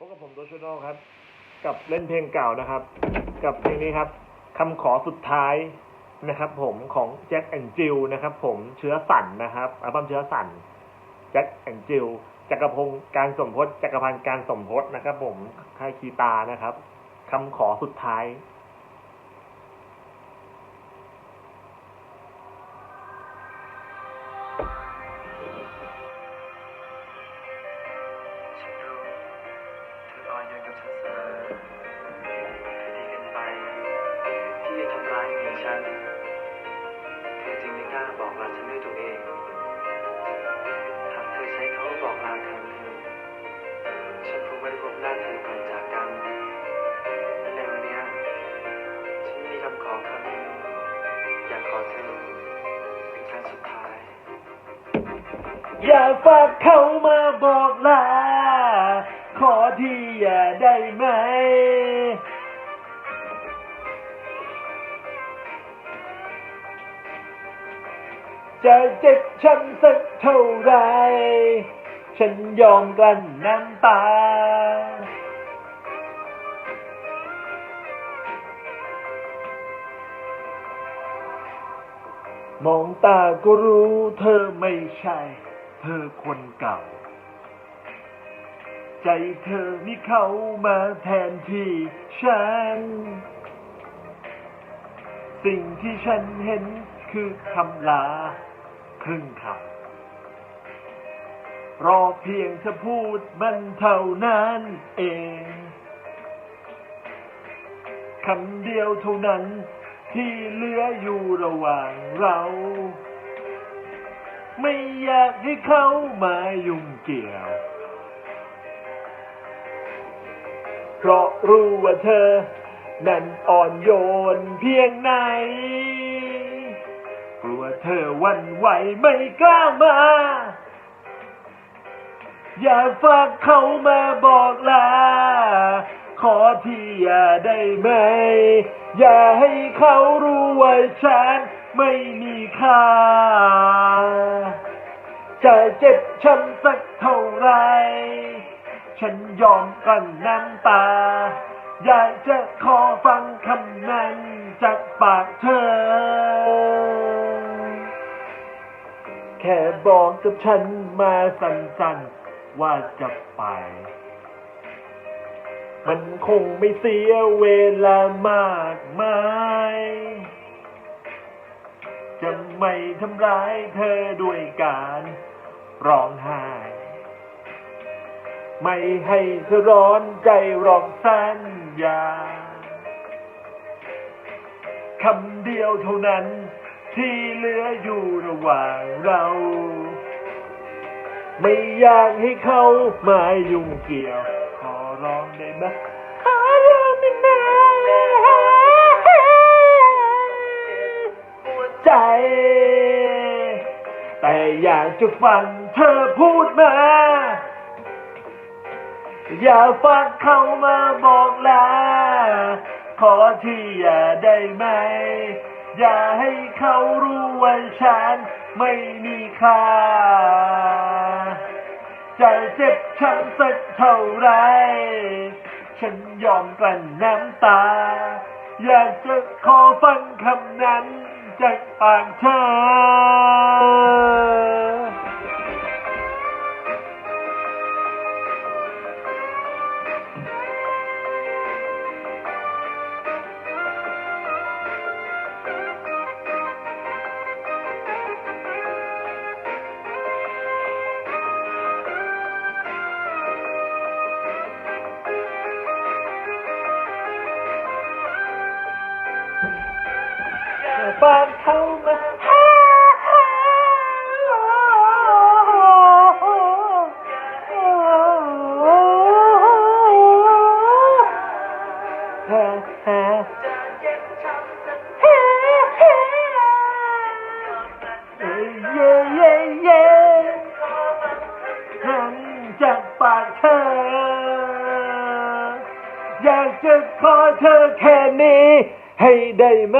พบกับผมโดชโนครับ กับเล่นเพลงเก่านะครับ กับเพลงนี้ครับคำขอสุดท้ายนะครับ ผมของแจ็คแอนจิลนะครับ ผมเชื้อสันนะครับอัลบั้มเชื้อสันแจ็คแอนจิลจักรพงศ์การสมพศจักรพันธ์การสมพศนะครับ ผมค่ายคีตานะครับคำขอสุดท้าย ดีกันไป ที่จะทำร้ายเมียฉันเธอจึงไม่กล้าบอกลาฉันด้วยตัวเองหากเธอใช้เขาบอกลาแทนเธอฉันคงไม่ได้พบหน้าเธอก่อนจากกันและในวันนี้ฉันมีคำขอคำหนึ่งอยากขอเธอเป็นครั้งสุดท้าย อย่าฝากเขามาบอก จะเจ็บช้ำสักเท่าไร ฉันยอมกลั้นน้ำตา มองตาก็รู้เธอไม่ใช่ เธอคนเก่า ใจเธอมีเขามาแทนที่ฉัน สิ่งที่ฉันเห็น คือคำลาครึ่งคำรอเพียงเธอพูดมันเท่านั้นเองคำเดียวเท่านั้นที่เหลืออยู่ระหว่างเรา ไม่อยากให้เขามายุ่งเกี่ยว เพราะรู้ว่าเธอ นั้นอ่อนโยนเพียงไหน เธอวันไหวไม่กล้ามา อย่าฝากเขามาบอกลา ขอที่อย่าได้ไหม อย่าให้เขารู้ว่าฉันไม่มีค่า จะเจ็บช้ำสักเท่าไร ฉันยอมกลั้นน้ำตา อยากจะขอฟังคำนั้นจากปากเธอ ค่บอกกับฉันมาสั้นๆ ว่าจะไป มันคงไม่เสียเวลามากมายจะไม่ทำร้ายเธอด้วยการร้องไห้ ไม่ให้เธอร้อนใจร้องสัญญาคำเดียวเท่านั้น ที่เหลืออยู่ระหว่างเรา ไม่อยากให้เขามายุ่งเกี่ยว ขอร้องได้ไหมขอร้องได้ไหมหัวใจ แต่อยากจะฟังเธอพูดมา อย่าฟังเขามาบอกลาขอที่อย่าได้ไหม อย่าให้เขารู้ว่าฉันไม่มีค่า จะเจ็บช้ำสักเท่าไร ฉันยอมกลั้นน้ำตา อยากจะขอฟังคำนั้นจากปากเธอ ปานเขามาฮะฮะเอ้ยเย่เย่เย่หันจากปากเธอ อยากจะขอเธอแค่นี้ให้ได้ไหม